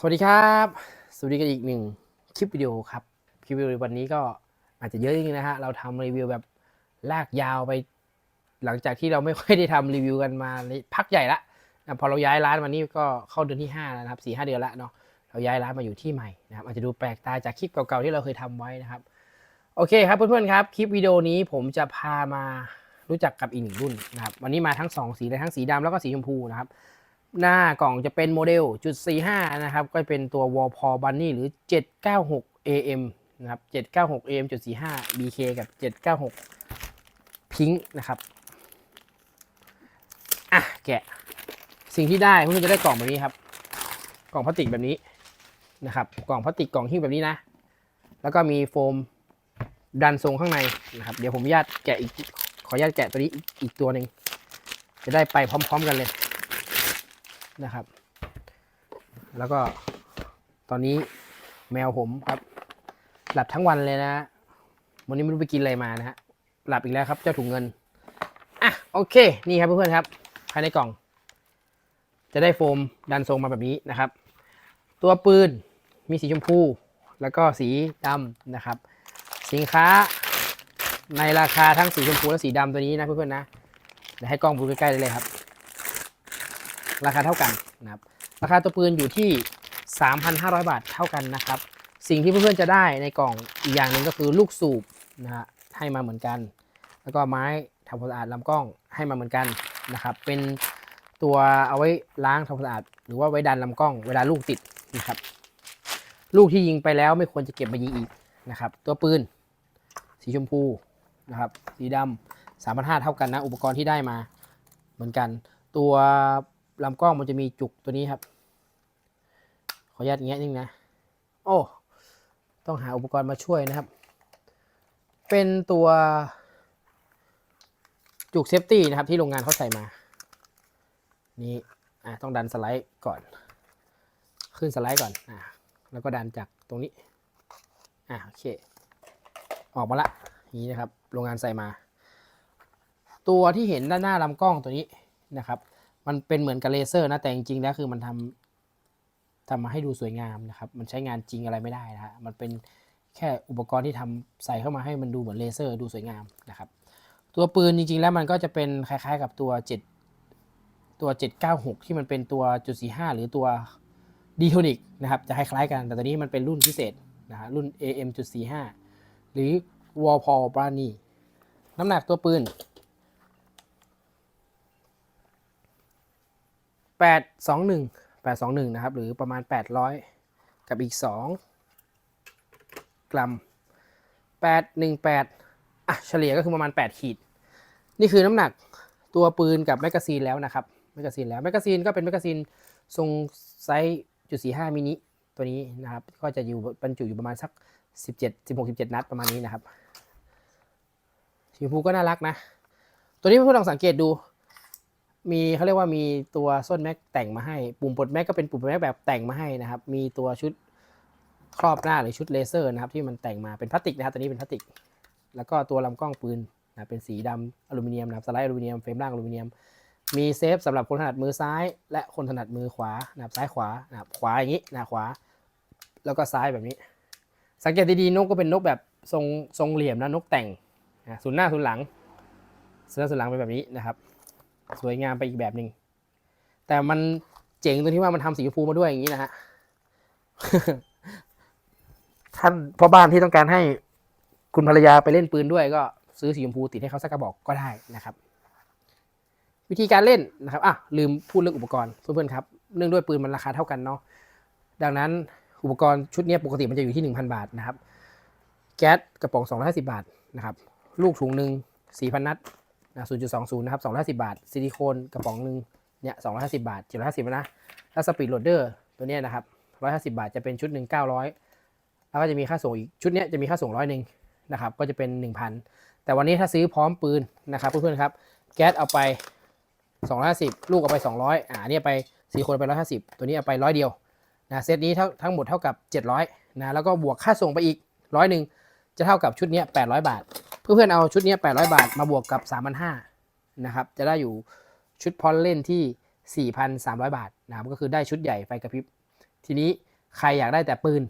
สวัสดีครับ สวัสดีกันอีกหนึ่งคลิปวิดีโอครับ คลิปวิดีโอวันนี้ก็อาจจะเยอะจริงนะฮะ เราทำรีวิวแบบลากยาวไป หลังจากที่เราไม่ค่อยได้ทำรีวิวกันมาพักใหญ่ละ พอเราย้ายร้านมานี่ก็เข้าเดือนที่5แล้วนะครับสี่ห้าเดือนละเนาะ เราย้ายร้านมาอยู่ที่ใหม่นะครับ อาจจะดูแปลกตาจากคลิปเก่าๆที่เราเคยทำไว้นะครับ โอเคครับเพื่อนๆครับ คลิปวิดีโอนี้ผมจะพามารู้จักกับอีกหนึ่งรุ่นนะครับ วันนี้มาทั้งสองสีเลยทั้งสีดำแล้วก็สีชมพูนะครับ หน้ากล่องจะเป็นโมเดลจุด45นะครับ ก็เป็นตัว w a l p a w Bunny หรือ 796 AM นะครับ 796 AM จุด45 BK กับ 796 Pink นะครับอะแกะสิ่งที่ได้เพื่อนๆจะได้กล่องแบบนี้ครับ กล่องพลาสติกแบบนี้นะครับ กล่องพลาสติกกล่องหิ้วแบบนี้นะ แล้วก็มีโฟมดันทรงข้างในนะครับ เดี๋ยวผมญาตแกะอีกขออนุญาตแกะตัวนี้อีกตัวหนึ่งจะได้ไปพร้อม ๆ กันเลย นะครับ แล้วก็ตอนนี้แมวผมครับหลับทั้งวันเลยนะฮะวันนี้ไม่รู้ไปกินอะไรมานะฮะหลับอีกแล้วครับเจ้าถุงเงินอะโอเคนี่ครับเพื่อนๆครับภายในกล่อง จะได้โฟมดันทรงมาแบบนี้นะครับ ตัวปืนมีสีชมพู แล้วก็สีดำนะครับ สินค้าในราคาทั้งสีชมพูและสีดำตัวนี้นะเพื่อนๆนะเดี๋ยวให้กล้องดูใกล้ๆได้เลยครับ ราคาเท่ากันนะครับราคาตัวปืนอยู่ที่ 3,500 บาทเท่ากันนะครับ สิ่งที่เพื่อนๆจะได้ในกล่องอีกอย่างหนึ่งก็คือลูกสูบนะฮะให้มาเหมือนกัน แล้วก็ไม้ทำความสะอาดลำกล้องให้มาเหมือนกันนะครับ เป็นตัวเอาไว้ล้างทำความสะอาด หรือว่าไว้ดันลำกล้องเวลาลูกติดนะครับ ลูกที่ยิงไปแล้วไม่ควรจะเก็บมายิงอีกนะครับ ตัวปืน สีชมพูนะครับสีดำสามพันห้าเท่ากันนะ อุปกรณ์ที่ได้มาเหมือนกันตัว ลำกล้องมันจะมีจุกตัวนี้ครับ ขออนุญาตแงะนิดนึงนะ โอ้ ต้องหาอุปกรณ์มาช่วยนะครับ เป็นตัวจุกเซฟตี้นะครับที่โรงงานเขาใส่มา นี่อะต้องดันสไลด์ก่อน ขึ้นสไลด์ก่อนอะแล้วก็ดันจากตรงนี้ อะโอเค ออกมาละนี้นะครับ โรงงานใส่มา ตัวที่เห็นด้านหน้าลำกล้องตัวนี้นะครับ มันเป็นเหมือนกับเลเซอร์นะแต่จริงๆแล้วคือมันทำทำมาให้ดูสวยงามนะครับ มันใช้งานจริงอะไรไม่ได้นะฮะมันเป็นแค่อุปกรณ์ที่ทำใส่เข้ามาให้มันดูเหมือนเลเซอร์ดูสวยงามนะครับ ตัวปืนจริงๆ แล้วมันก็จะเป็นคล้ายๆกับตัว 7 ตัว 796 ที่มันเป็นตัวจุด45หรือตัวดีโทนิกนะครับ จะคล้ายๆกัน แต่ตัวนี้มันเป็นรุ่นพิเศษนะฮะรุ่น AM จุด45 หรือ w a l p a w b r a n y น้ำหนักตัวปืน 821 821 นะครับ หรือประมาณ 800 กับอีก 2 กรัม 818 อะ เฉลี่ยก็คือประมาณ 8 ขีด นี่คือน้ำหนักตัวปืนกับแมกกาซีนแล้วนะครับ แมกกาซีนแล้ว แมกกาซีนก็เป็นแมกกาซีนทรงไซส์จุด45มินิตัวนี้นะครับ ก็จะอยู่บรรจุอยู่ประมาณสัก 17 16 17 นัดประมาณนี้นะครับสีชมพูก็น่ารักนะ ตัวนี้เพื่อนๆลองสังเกตดู มีเขาเรียกว่ามีตัวส้นแม็กแต่งมาให้ ปุ่มปลดแม็กก็เป็นปุ่มปลดแม็กแบบแต่งมาให้นะครับ มีตัวชุดครอบหน้าหรือชุดเลเซอร์นะครับที่มันแต่งมาเป็นพลาสติกนะครับตัวนี้เป็นพลาสติก แล้วก็ตัวลำกล้องปืนนะเป็นสีดำอลูมิเนียมนะครับสไลด์อลูมิเนียมเฟรมล่างอลูมิเนียม มีเซฟสำหรับคนถนัดมือซ้าย และคนถนัดมือขวานะครับซ้ายขวานะครับขวาอย่างนี้นะขวา แล้วก็ซ้ายแบบนี้ สังเกตดีๆนกก็เป็นนกแบบทรงทรงเหลี่ยมนะนกแต่งนะศูนย์หน้าศูนย์หลังศูนย์หน้าศูนย์หลังเป็นแบบนี้นะครับ สวยงามไปอีกแบบหนึ่งแต่มันเจ๋งตรงที่ว่ามันทำสีชมพูมาด้วยอย่างนี้นะฮะท่านพ่อบ้านที่ต้องการให้คุณภรรยาไปเล่นปืนด้วยก็ซื้อสีชมพูติดให้เขาสักกระบอกก็ได้นะครับ วิธีการเล่นนะครับอะลืมพูดเรื่องอุปกรณ์เพื่อนๆครับเนื่องด้วยปืนมันราคาเท่ากันเนาะดังนั้นอุปกรณ์ชุดนี้ปกติมันจะอยู่ที่ 1,000 บาทนะครับ แก๊สกระป๋อง250 บาทนะครับ ลูกถุงหนึ่ง4,000 นัด นะ0.20นะครับ250บาท ซิลิโคนกระป๋องหนึ่งเนี่ย250บาท750นะแล้วสปีดโหลดเดอร์ตัวเนี้ยนะครับ150บาทจะเป็นชุดหนึ่ง900แล้วก็จะมีค่าส่งอีกชุดเนี้ยจะมีค่าส่งร้อยหนึ่งนะครับก็จะเป็น1,000แต่วันนี้ถ้าซื้อพร้อมปืนนะครับเพื่อนๆครับแก๊สเอาไป250ลูกเอาไป200อ่าเนี่ยไปซิลิโคนไป150ตัวนี้เอาไปร้อยเดียวนะเซตนี้ทั้งทั้งหมดเท่ากับ700นะแล้วก็บวกค่าส่งไปอีกร้อยหนึ่ง จะเท่ากับชุดนี้800 บาท เพื่อนๆเอาชุดนี้800 บาทมาบวกกับ 3,500นะครับ จะได้อยู่ชุดพอลเล่นที่ 4,300 บาทนะครับ ก็คือได้ชุดใหญ่ไฟกระพริบ ทีนี้ใครอยากได้แต่ปืน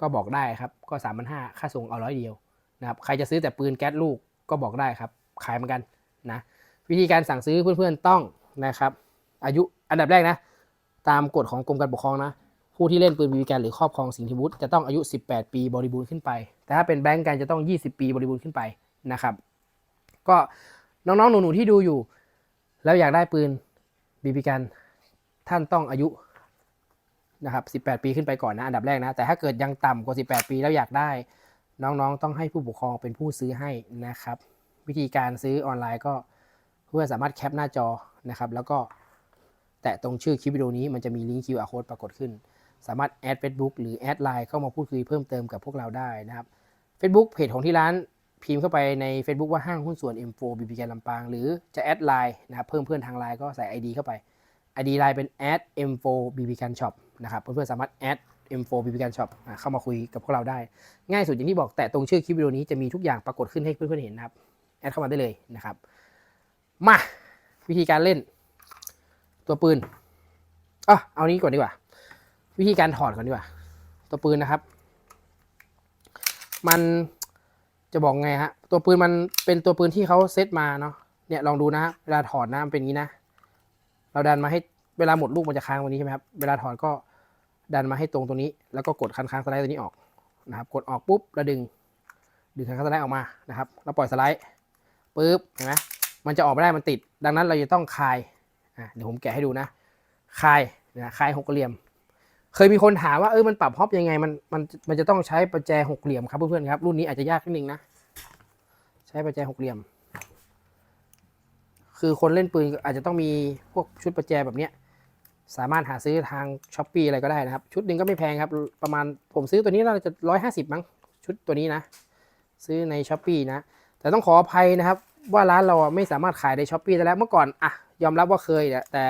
ก็บอกได้ครับ ก็สามพันห้าค่าส่งเอาร้อยเดียวนะครับ ใครจะซื้อแต่ปืนแก๊สลูกก็บอกได้ครับ ขายเหมือนกันนะ วิธีการสั่งซื้อเพื่อนๆต้องนะครับ อายุอันดับแรกนะ ตามกฎของกรมการปกครองนะ ผู้ที่เล่นปืนบีบีกันหรือครอบครองสิ่งที่วุฒิจะต้องอายุ 18 ปีบริบูรณ์ขึ้นไป แต่ถ้าเป็นแบงก์กันจะต้อง 20 ปีบริบูรณ์ขึ้นไปนะครับ ก็น้องๆ หนูๆ ที่ดูอยู่ แล้วอยากได้ปืนบีบีกันท่านต้องอายุนะครับ 18 ปีขึ้นไปก่อนนะ อันดับแรกนะ แต่ถ้าเกิดยังต่ำกว่า 18 ปีแล้วอยากได้ น้องๆ ต้องให้ผู้ปกครองเป็นผู้ซื้อให้นะครับ วิธีการซื้อออนไลน์ก็เพื่อนสามารถแคปหน้าจอนะครับ แล้วก็แตะตรงชื่อคลิปวิดีโอนี้มันจะมีลิงก์ QR code ปรากฏขึ้น สามารถแอด Facebook หรือแอดไลน์เข้ามาพูดคุยเพิ่มเติมกับพวกเราได้นะครับ Facebook เพจของที่ร้านพิมพ์เข้าไปใน Facebook ว่าห้างหุ้นส่วน M4 BB แกนลำปาง หรือจะแอดไลน์นะครับเพิ่มเพื่อนทางไลน์ก็ใส่ ID เข้าไป ID ไลน์เป็น add M4 BB กัน Shop นะครับเพื่อนๆสามารถ add M4 BB กัน Shop อะเข้ามาคุยกับพวกเราได้ ง่ายสุดอย่างที่บอกแต่ตรงชื่อคลิปวิดีโอนี้จะมีทุกอย่างปรากฏขึ้นให้เพื่อนๆเห็นนะครับแอดเข้ามาได้เลยนะครับมาวิธีการเล่นตัวปืนอะเอานี้ก่อนดีกว่า วิธีการถอดก่อนดีกว่า ตัวปืนนะครับ มันจะบอกไงฮะ ตัวปืนมันเป็นตัวปืนที่เขาเซตมาเนาะ เนี่ยลองดูนะฮะ เวลาถอดนะมันเป็นอย่างนี้นะ เราดันมาให้เวลาหมดลูกมันจะค้างตรงนี้ใช่ไหมครับ เวลาถอดก็ดันมาให้ตรงตรงนี้ แล้วก็กดคันค้างสไลด์ตัวนี้ออกนะครับ กดออกปุ๊บแล้วดึง ดึงคันค้างสไลด์ออกมานะครับ แล้วปล่อยสไลด์ปุ๊บเห็นไหมมันจะออกไม่ได้มันติด ดังนั้นเราจะต้องคาย อะเดี๋ยวผมแกะให้ดูนะ คายนะคายหกเหลี่ยม เคยมีคนถามว่าเออมันปรับฮอปยังไงมันมันมันจะต้องใช้ประแจหกเหลี่ยมครับเพื่อนๆครับ รุ่นนี้อาจจะยากนิดนึงนะ ใช้ประแจหกเหลี่ยม คือคนเล่นปืนอาจจะต้องมีพวกชุดประแจแบบเนี้ยสามารถหาซื้อทางช้อปปีอะไรก็ได้นะครับ ชุดหนึ่งก็ไม่แพงครับ ประมาณผมซื้อตัวนี้น่าจะร้อยห้าสิบมั้งชุดตัวนี้นะ ซื้อในช้อปปีนะ แต่ต้องขออภัยนะครับ ว่าร้านเราไม่สามารถขายในช้อปปีได้แล้วเมื่อก่อนอะยอมรับว่าเคยแต่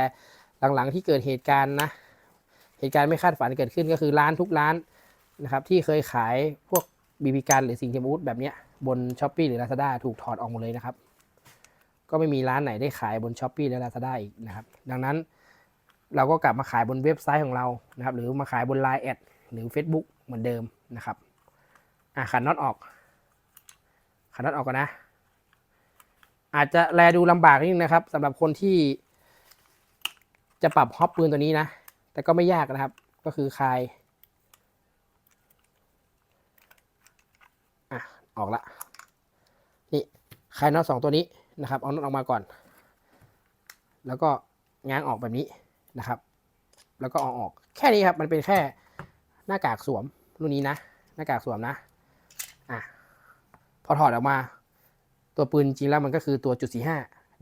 หลังๆที่เกิดเหตุการณ์นะ เหตุการณ์ไม่คาดฝันเกิดขึ้นก็คือร้านทุกร้านนะครับที่เคยขายพวกบีบีกันหรือสิ่งเทียมอาวุธแบบนี้บนช้อปปีหรือ Lazada ถูกถอดออกหมดเลยนะครับ ก็ไม่มีร้านไหนได้ขายบนช้อปปีและ Lazada อีกนะครับ ดังนั้นเราก็กลับมาขายบนเว็บไซต์ของเรานะครับ หรือมาขายบน Line แอดหรือ Facebook เหมือนเดิมนะครับอะขันน็อตออกขันน็อตออกก่อนนะ อาจจะแลดูลำบากนิดนึงนะครับสำหรับคนที่จะปรับฮอปปืนตัวนี้นะ แต่ก็ไม่ยากนะครับ ก็คือคลายอะออกละ นี่คลายน็อตสองตัวนี้นะครับ เอาน็อตออกมาก่อน แล้วก็ง้างออกแบบนี้นะครับ แล้วก็เอาออก แค่นี้ครับ มันเป็นแค่หน้ากากสวมรุ่นนี้นะ หน้ากากสวมนะ อะ พอถอดออกมา ตัวปืนจริงแล้วมันก็คือตัวจุดสี่ห้า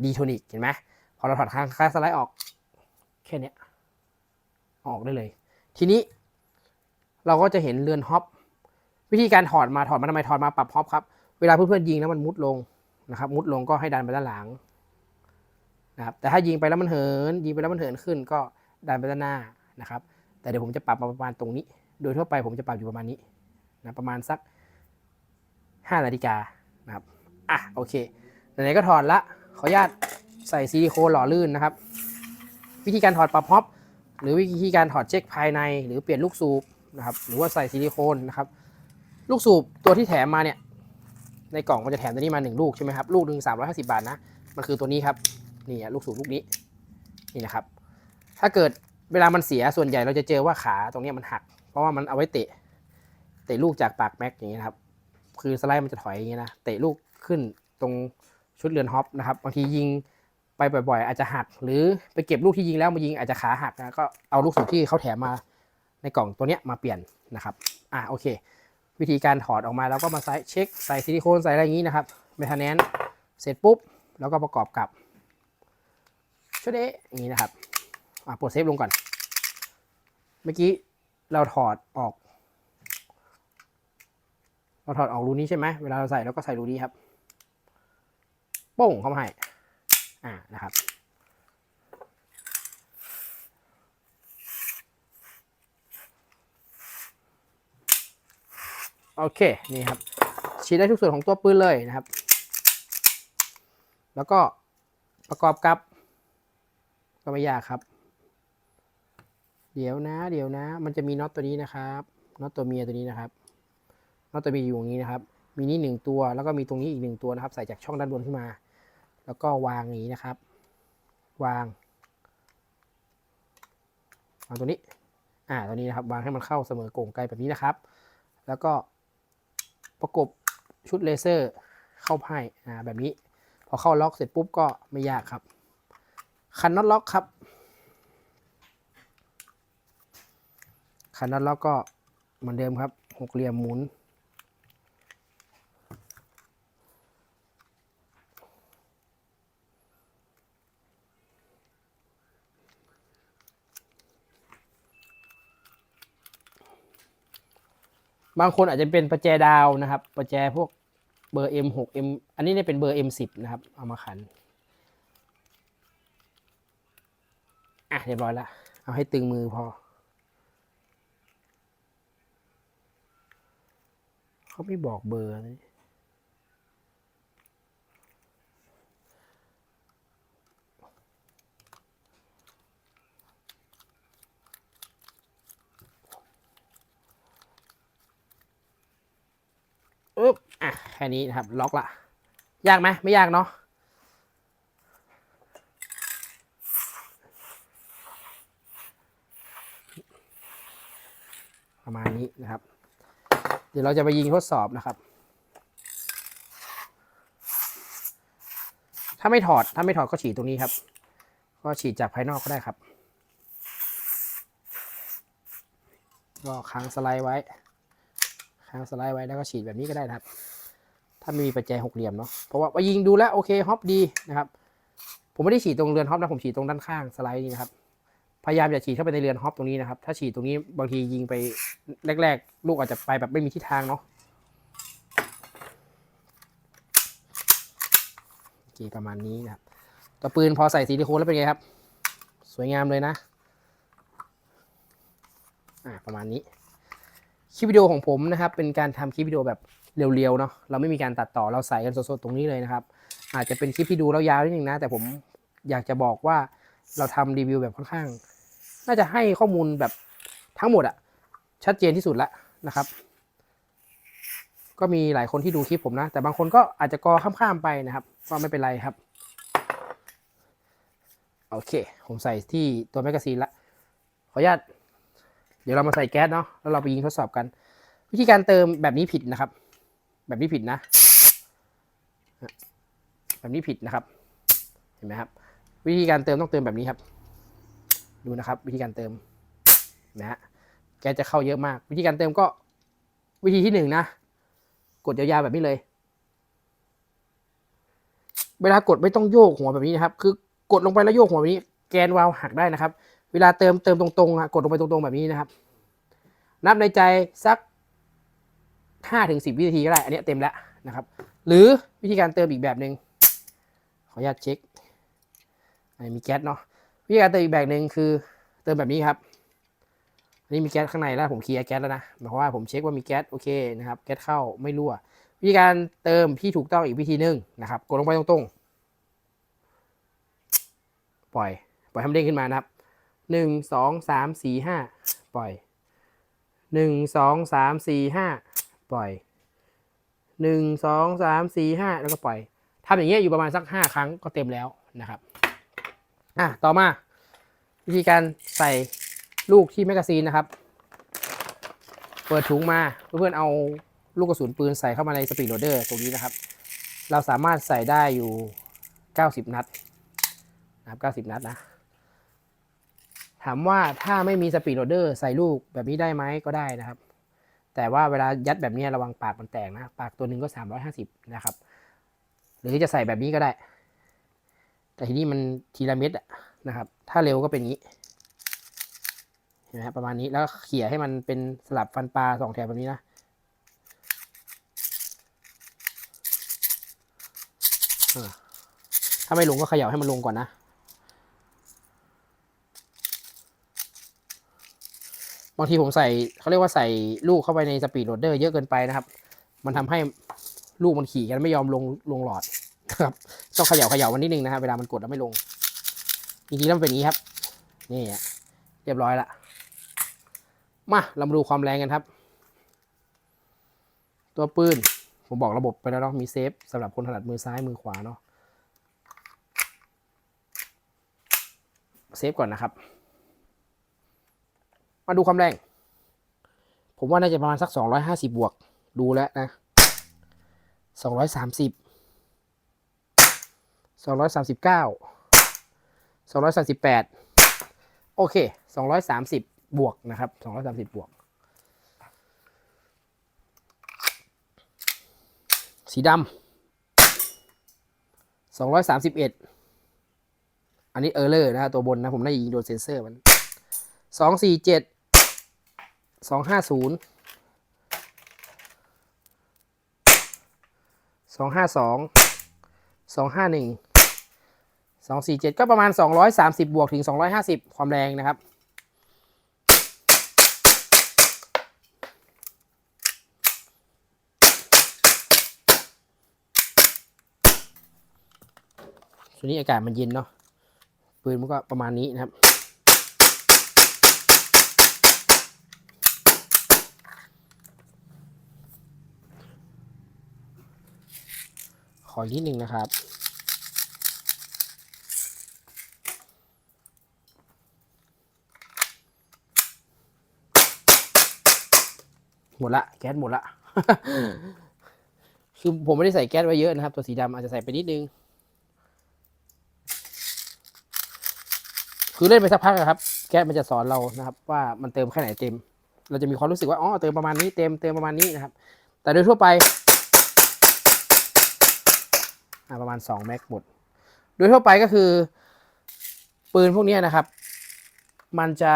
ดีโทนิกเห็นไหม พอเราถอดข้างค้าสไลด์ออก แค่เนี้ย ออกได้เลย ทีนี้เราก็จะเห็นเรือนฮอปวิธีการถอดมาถอดมาทำไมถอดมาปรับฮอปครับเวลาเพื่อนๆยิงแล้วมันมุดลงนะครับ มุดลงก็ให้ดันไปด้านหลังนะครับแต่ถ้ายิงไปแล้วมันเหิน ยิงไปแล้วมันเหินขึ้น ก็ดันไปด้านหน้านะครับ แต่เดี๋ยวผมจะปรับประมาณตรงนี้ โดยทั่วไปผมจะปรับอยู่ประมาณนี้นะประมาณสัก5นาฬิกานะครับอะโอเคไหนๆก็ถอดละขออนุญาตใส่ซิลิโคนหล่อลื่นนะครับ วิธีการถอดปรับฮอป หรือวิธีการถอดเช็คภายใน หรือเปลี่ยนลูกสูบนะครับหรือว่าใส่ซิลิโคนนะครับลูกสูบตัวที่แถมมาเนี่ยในกล่องมันจะแถมตัวนี้มา 1 ลูกใช่ไหมครับลูกหนึ่ง350บาทนะมันคือตัวนี้ครับนี่อะลูกสูบลูกนี้นี่นะครับ ถ้าเกิดเวลามันเสียส่วนใหญ่เราจะเจอว่าขาตรงนี้มันหัก เพราะว่ามันเอาไว้เตะ เตะลูกจากปากแม็กอย่างเงี้ยนะครับ คือสไลด์มันจะถอยอย่างเงี้ยนะเตะลูกขึ้นตรงชุดเรือนฮอปนะครับบางทียิง ไปบ่อยๆ อาจจะหัก หรือไปเก็บลูกที่ยิงแล้วมายิงอาจจะขาหักนะก็เอาลูกสูบที่เขาแถมมาในกล่องตัวเนี้ยมาเปลี่ยนนะครับอะโอเค วิธีการถอดออกมาแล้วก็มาใส่เช็คใส่ซิลิโคนใส่อะไรอย่างนี้นะครับเมทาแนนเสร็จปุ๊บ แล้วก็ประกอบกับชุดเอะอย่างนี้นะครับอะปลดเซฟลงก่อน เมื่อกี้เราถอดออก เราถอดออกรูนี้ใช่ไหมเวลาเราใส่เราก็ใส่รูนี้ครับ โป้งเข้ามาให้ อ่านะครับโอเคนี่ครับฉีดได้ทุกส่วนของตัวปืนเลยนะครับ แล้วก็ประกอบกับ ก็ไม่ยากครับ เดี๋ยวนะ เดี๋ยวนะ มันจะมีน็อตตัวนี้นะครับน็อตตัวเมียตัวนี้นะครับน็อตตัวเมียอยู่ตรงนี้นะครับ มีนี่หนึ่งตัวแล้วก็มีตรงนี้อีกหนึ่งตัวนะครับ ใส่จากช่องด้านบนขึ้นมา แล้วก็วางอย่างนี้นะครับ วาง วางตัวนี้ อ่าตัวนี้นะครับ วางให้มันเข้าเสมอโก่งไกลแบบนี้นะครับ แล้วก็ประกบชุดเลเซอร์เข้าให้อ่าแบบนี้ พอเข้าล็อกเสร็จปุ๊บก็ไม่ยากครับ คันน็อตล็อกครับ คันน็อตล็อกก็เหมือนเดิมครับหกเหลี่ยมหมุน บางคนอาจจะเป็นประแจดาวนะครับ ประแจพวกเบอร์ M6 M อันนี้เนี่ยเป็นเบอร์ M10 นะครับ เอามาขัน อะเรียบร้อยละเอาให้ตึงมือพอ เขาไม่บอกเบอร์นะอึ๊บอะ แค่นี้นะครับ ล็อกละ ยากไหมไม่ยากเนาะประมาณนี้นะครับ เดี๋ยวเราจะไปยิงทดสอบนะครับ ถ้าไม่ถอดถ้าไม่ถอดก็ฉีดตรงนี้ครับ ก็ฉีดจากภายนอกก็ได้ครับ ก็ค้างสไลด์ไว้ค้างสไลด์ไว้แล้วก็ฉีดแบบนี้ก็ได้ครับ ถ้าไม่มีประแจหกเหลี่ยมเนาะเพราะว่าไปยิงดูแล้วโอเคฮอปดีนะครับ ผมไม่ได้ฉีดตรงเรือนฮอปนะผมฉีดตรงด้านข้างสไลด์นี่นะครับพยายามอย่าฉีดเข้าไปในเรือนฮอปตรงนี้นะครับ ถ้าฉีดตรงนี้บางทียิงไปแรก ๆ ลูกอาจจะไปแบบไม่มีทิศทางเนาะโอเคประมาณนี้นะครับตัวปืนพอใส่ซิลิโคนแล้วเป็นไงครับ สวยงามเลยนะอ่าประมาณนี้ คลิปวิดีโอของผมนะครับ เป็นการทำคลิปวิดีโอแบบ เรียวๆเนาะเราไม่มีการตัดต่อเราใส่กันสดๆตรงนี้เลยนะครับ อาจจะเป็นคลิปที่ดูแล้วยาวนิดนึงนะ แต่ผมอยากจะบอกว่าเราทำรีวิวแบบค่อนข้าง น่าจะให้ข้อมูลแบบทั้งหมดอะชัดเจนที่สุดแล้วนะครับ ก็มีหลายคนที่ดูคลิปผมนะ แต่บางคนก็อาจจะกอข้ามๆไปนะครับ ก็ไม่เป็นไรครับ โอเค ผมใส่ที่ตัวแมกกาซีนละขออนุญาตเดี๋ยวเรามาใส่แก๊สเนาะแล้วเราไปยิงทดสอบกัน วิธีการเติมแบบนี้ผิดนะครับ แบบนี้ผิดนะ แบบนี้ผิดนะครับ เห็นไหมครับ วิธีการเติมต้องเติมแบบนี้ครับ ดูนะครับ วิธีการเติมนะฮะแกจะเข้าเยอะมาก วิธีการเติมก็วิธีที่หนึ่งนะ กดยาวๆแบบนี้เลย เวลากดไม่ต้องโยกหัวแบบนี้นะครับ คือกดลงไปแล้วโยกหัวแบบนี้ แกนวาล์วหักได้นะครับ เวลาเติมเติมตรงๆอะกดลงไปตรงๆแบบนี้นะครับ นับในใจสัก ห้าถึงสิบวินาทีก็ได้ อันนี้เต็มแล้วนะครับ หรือวิธีการเติมอีกแบบหนึ่งขออนุญาตเช็คอันนี้มีแก๊สเนาะวิธีการเติมอีกแบบหนึ่งคือเติมแบบนี้ครับอันนี้มีแก๊สข้างในแล้วผมเคลียร์แก๊สแล้วนะหมายความว่าผมเช็คว่ามีแก๊สโอเคนะครับแก๊สเข้าไม่รั่ว วิธีการเติมที่ถูกต้องอีกวิธีหนึ่งนะครับ กดลงไปตรงๆ ปล่อย ปล่อยให้มันเด้งขึ้นมานะครับหนึ่งสองสามสี่ห้าปล่อยหนึ่งสองสามสี่ห้า ปล่อยหนึ่งสองสามสี่ห้าแล้วก็ปล่อยทำอย่างเงี้ยอยู่ประมาณสักห้าครั้งก็เต็มแล้วนะครับอะต่อมา วิธีการใส่ลูกที่แมกกาซีนนะครับ เปิดถุงมาเพื่อนๆเอาลูกกระสุนปืนใส่เข้ามาในสปีดโรเดอร์ตรงนี้นะครับ เราสามารถใส่ได้อยู่ 90 นัดนะครับ90 นัดนะ ถามว่าถ้าไม่มีสปีดโรเดอร์ใส่ลูกแบบนี้ได้ไหมก็ได้นะครับ แต่ว่าเวลายัดแบบนี้ระวังปากมันแตกนะ ปากตัวหนึ่งก็ 350 นะครับ หรือจะใส่แบบนี้ก็ได้ แต่ทีนี้มันทีละเม็ดนะครับ ถ้าเร็วก็เป็นอย่างนี้เห็นไหมครับประมาณนี้แล้วเขี่ยให้มันเป็นสลับฟันปลาสองแถวแบบนี้นะถ้าไม่ลงก็เขย่าให้มันลงก่อนนะางทีผมใส่เขาเรียกว่าใส่ลูกเข้าไปในสปีดโรดเดอร์เยอะเกินไปนะครับ มันทำให้ลูกมันขี่กันไม่ยอมลงลงหลอดนะครับต้องเขย่าเขย่ามันนิดนึงนะครับเวลามันกดแล้วไม่ลงจริงๆแล้วเป็นอย่างนี้ครับ นี่อะเรียบร้อยละมาเรามาดูความแรงกันครับ ตัวปืนผมบอกระบบไปแล้วเนาะมีเซฟสำหรับคนถนัดมือซ้ายมือขวาเนาะเซฟก่อนนะครับ มาดูความแรง ผมว่าน่าจะประมาณสักสองร้อยห้าสิบบวก ดูแล้วนะสองร้อยสามสิบสองร้อยสามสิบเก้าสองร้อยสามสิบแปดโอเคสองร้อยสามสิบบวกนะครับสองร้อยสามสิบบวก สีดำสองร้อยสามสิบเอ็ดอันนี้เออร์เลอร์นะตัวบนนะ ผมน่ายิงโดนเซนเซอร์มันสองสี่เจ็ด สองห้าศูนย์สองห้าสองสองห้าหนึ่งสองสี่เจ็ดก็ประมาณสองร้อยสามสิบบวกถึงสองร้อยห้าสิบความแรงนะครับ ช่วงนี้อากาศมันเย็นเนาะปืนมันก็ประมาณนี้นะครับ ขออีกนิดหนึ่งนะครับ หมดละ แก๊สหมดละ คือผมไม่ได้ใส่แก๊สไว้เยอะนะครับ ตัวสีดำอาจจะใส่ไปนิดนึง คือเล่นไปสักพักอะครับ แก๊สมันจะสอนเรานะครับ ว่ามันเติมแค่ไหนเต็ม เราจะมีความรู้สึกว่า อ๋อ เติมประมาณนี้เต็ม เติมประมาณนี้นะครับ แต่โดยทั่วไปอะ ประมาณ2แม็กหมด โดยทั่วไปก็คือ ปืนพวกนี้นะครับ มันจะ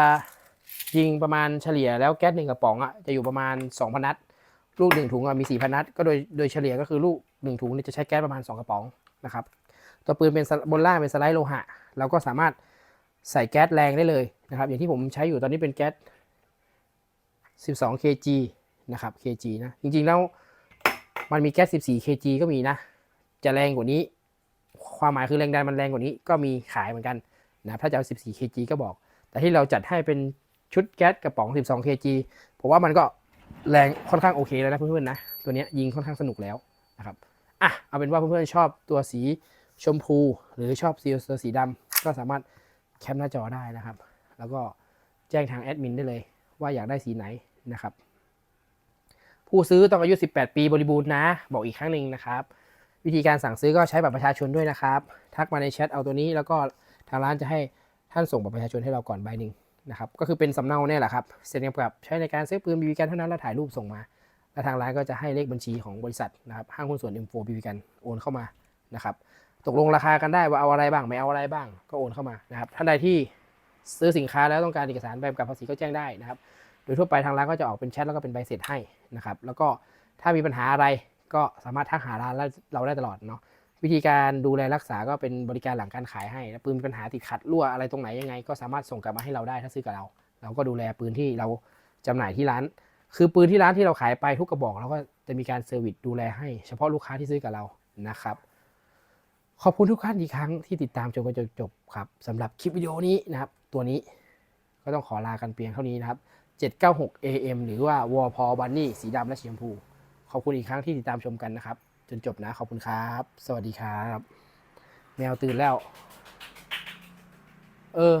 ยิงประมาณเฉลี่ยแล้วแก๊สหนึ่งกระป๋องอะจะอยู่ประมาณ 2,000 นัด ลูกหนึ่งถุงอะมี 4,000 นัด ก็โดยโดยเฉลี่ยก็คือลูกหนึ่งถุงนี่จะใช้แก๊สประมาณ 2 กระป๋องนะครับ ตัวปืนเป็นบนล่างเป็นสไลด์โลหะ เราก็สามารถใส่แก๊สแรงได้เลยนะครับ อย่างที่ผมใช้อยู่ตอนนี้เป็นแก๊ส 12 kg นะครับ kg นะ จริงๆแล้วมันมีแก๊ส 14 kg ก็มีนะ จะแรงกว่านี้ ความหมายคือแรงดันมันแรงกว่านี้ก็มีขายเหมือนกันนะถ้าจะเอา 14 kg ก็บอก แต่ที่เราจัดให้เป็นชุดแก๊สกระป๋อง 12 kg ผมว่ามันก็แรงค่อนข้างโอเคแล้วนะเพื่อนๆนะ ตัวนี้ยิงค่อนข้างสนุกแล้วนะครับอะเอาเป็นว่าเพื่อนๆชอบตัวสีชมพู หรือชอบสีตัวสีดำก็สามารถแคปหน้าจอได้นะครับ แล้วก็แจ้งทางแอดมินได้เลย ว่าอยากได้สีไหนนะครับ ผู้ซื้อต้องอายุ 18 ปีบริบูรณ์นะ บอกอีกครั้งหนึ่งนะครับ วิธีการสั่งซื้อก็ใช้บัตรประชาชนด้วยนะครับ ทักมาในแชทเอาตัวนี้แล้วก็ทางร้านจะให้ท่านส่งบัตรประชาชนให้เราก่อนใบหนึ่งนะครับก็คือเป็นสำเนาเนี่ยแหละครับเซ็นกำกับใช้ในการซื้อปืนบีบีกันเท่านั้นแล้วถ่ายรูปส่งมา แล้วทางร้านก็จะให้เลขบัญชีของบริษัทนะครับห้างหุ้นส่วน M4 บีบีกันโอนเข้ามานะครับตกลงราคากันได้ว่าเอาอะไรบ้างไม่เอาอะไรบ้าง ก็โอนเข้ามานะครับท่านใดที่ซื้อสินค้าแล้วต้องการเอกสารใบกำกับภาษีก็แจ้งได้นะครับ โดยทั่วไปทางร้านก็จะออกเป็นแชทแล้วก็เป็นใบเสร็จให้นะครับแล้วก็ถ้ามีปัญหาอะไร ก็สามารถทักหาร้านเราได้ตลอดเนาะวิธีการดูแลรักษาก็เป็นบริการหลังการขายให้แล้วปืนมีปัญหาติดขัดรั่วอะไรตรงไหนยังไง ก็สามารถส่งกลับมาให้เราได้ถ้าซื้อกับเรา เราก็ดูแลปืนที่เราจำหน่ายที่ร้าน คือปืนที่ร้านที่เราขายไปทุกกระบอกเราก็จะมีการเซอร์วิสดูแลให้เฉพาะลูกค้าที่ซื้อกับเรานะครับ ขอบคุณทุกท่านอีกครั้งที่ติดตามจนกว่าจะจบครับสำหรับคลิปวิดีโอนี้นะครับ ตัวนี้ก็ต้องขอลากันเพียงเท่านี้นะครับ 796 AM หรือว่าวอพอบันนี่สีดำและสีชมพู ขอบคุณอีกครั้งที่ติดตามชมกันนะครับ จนจบนะ ขอบคุณครับ สวัสดีครับ แมวตื่นแล้ว เออ